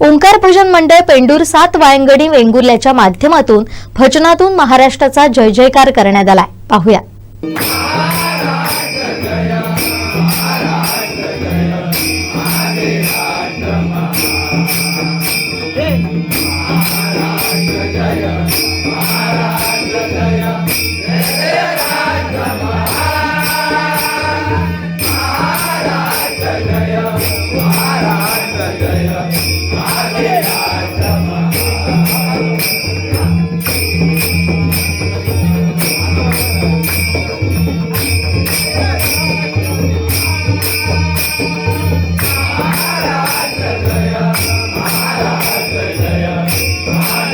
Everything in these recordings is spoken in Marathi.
ओंकार भजन मंडळ पेंडूर सात वायंगणी वेंगुर्ल्याच्या माध्यमातून भजनातून महाराष्ट्राचा जय जयकार करण्यात आलाय. पाहूया.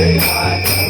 Hey, I